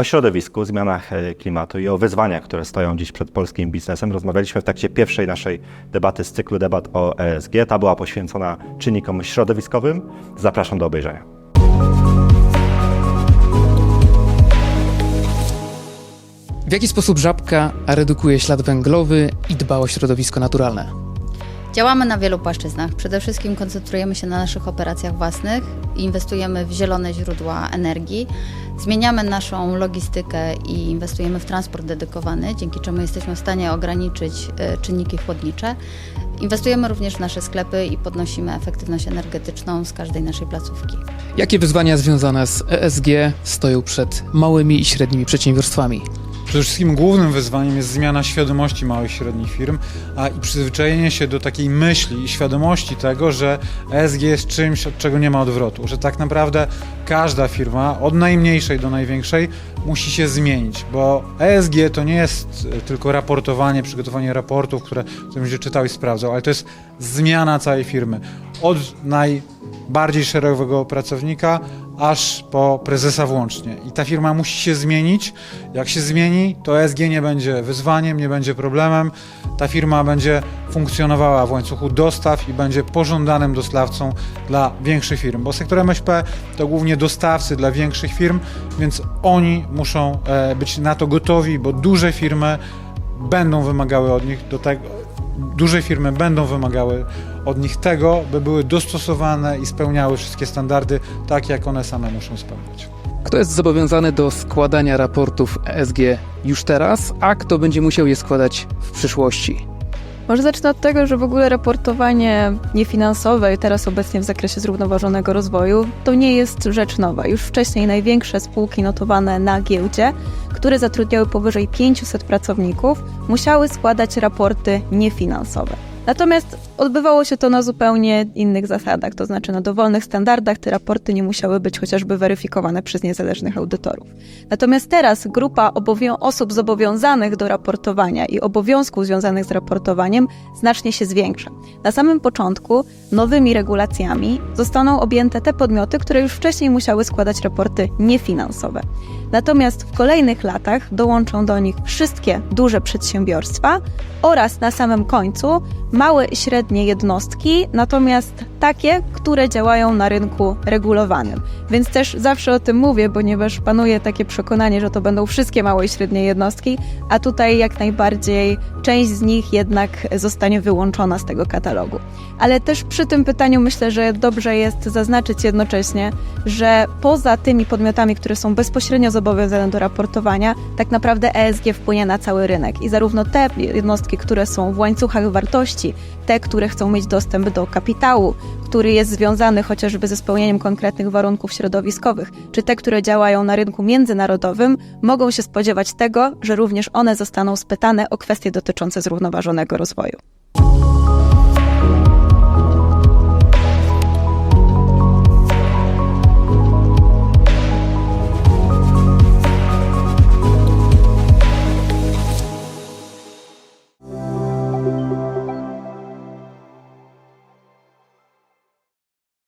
O środowisku, zmianach e, klimatu i o wyzwaniach, które stoją dziś przed polskim biznesem, rozmawialiśmy w trakcie pierwszej naszej debaty z cyklu debat o ESG. Ta była poświęcona czynnikom środowiskowym. Zapraszam do obejrzenia. W jaki sposób żabka redukuje ślad węglowy i dba o środowisko naturalne? Działamy na wielu płaszczyznach. Przede wszystkim koncentrujemy się na naszych operacjach własnych, inwestujemy w zielone źródła energii, zmieniamy naszą logistykę i inwestujemy w transport dedykowany, dzięki czemu jesteśmy w stanie ograniczyć e, czynniki chłodnicze. Inwestujemy również w nasze sklepy i podnosimy efektywność energetyczną z każdej naszej placówki. Jakie wyzwania związane z ESG stoją przed małymi i średnimi przedsiębiorstwami? Przede wszystkim głównym wyzwaniem jest zmiana świadomości małych i średnich firm, a i przyzwyczajenie się do takiej myśli i świadomości tego, że ESG jest czymś, od czego nie ma odwrotu, że tak naprawdę każda firma, od najmniejszej do największej, musi się zmienić, bo ESG to nie jest e, tylko raportowanie, przygotowanie raportów, które które będzie czytał i sprawdzał, ale to jest zmiana całej firmy. Od najbardziej szeregowego pracownika, aż po prezesa włącznie. I ta firma musi się zmienić. Jak się zmieni, to ESG nie będzie wyzwaniem, nie będzie problemem. Ta firma będzie funkcjonowała w łańcuchu dostaw i będzie pożądanym dostawcą dla większych firm, bo sektor MŚP to głównie dostawcy dla większych firm, więc oni muszą e, być na to gotowi, bo duże firmy będą wymagały od nich do tego, duże firmy będą wymagały od nich tego, by były dostosowane i spełniały wszystkie standardy tak, jak one same muszą spełniać. Kto jest zobowiązany do składania raportów ESG już teraz, a kto będzie musiał je składać w przyszłości? Może zacznę od tego, że w ogóle raportowanie niefinansowe, teraz obecnie w zakresie zrównoważonego rozwoju, to nie jest rzecz nowa. Już wcześniej największe spółki notowane na giełdzie, które zatrudniały powyżej 500 pracowników, musiały składać raporty niefinansowe. Natomiast odbywało się to na zupełnie innych zasadach, to znaczy na dowolnych standardach te raporty nie musiały być chociażby weryfikowane przez niezależnych audytorów. Natomiast teraz grupa osób zobowiązanych do raportowania i obowiązków związanych z raportowaniem znacznie się zwiększa. Na samym początku nowymi regulacjami zostaną objęte te podmioty, które już wcześniej musiały składać raporty niefinansowe. Natomiast w kolejnych latach dołączą do nich wszystkie duże przedsiębiorstwa oraz na samym końcu małe i średnie jednostki, natomiast takie, które działają na rynku regulowanym. Więc też zawsze o tym mówię, ponieważ panuje takie przekonanie, że to będą wszystkie małe i średnie jednostki, a tutaj jak najbardziej część z nich jednak zostanie wyłączona z tego katalogu. Ale też przy tym pytaniu myślę, że dobrze jest zaznaczyć jednocześnie, że poza tymi podmiotami, które są bezpośrednio zobowiązane do raportowania, tak naprawdę ESG wpłynie na cały rynek i zarówno te jednostki, które są w łańcuchach wartości, te, które chcą mieć dostęp do kapitału, który jest związany chociażby ze spełnieniem konkretnych warunków środowiskowych, czy te, które działają na rynku międzynarodowym, mogą się spodziewać tego, że również one zostaną spytane o kwestie dotyczące zrównoważonego rozwoju.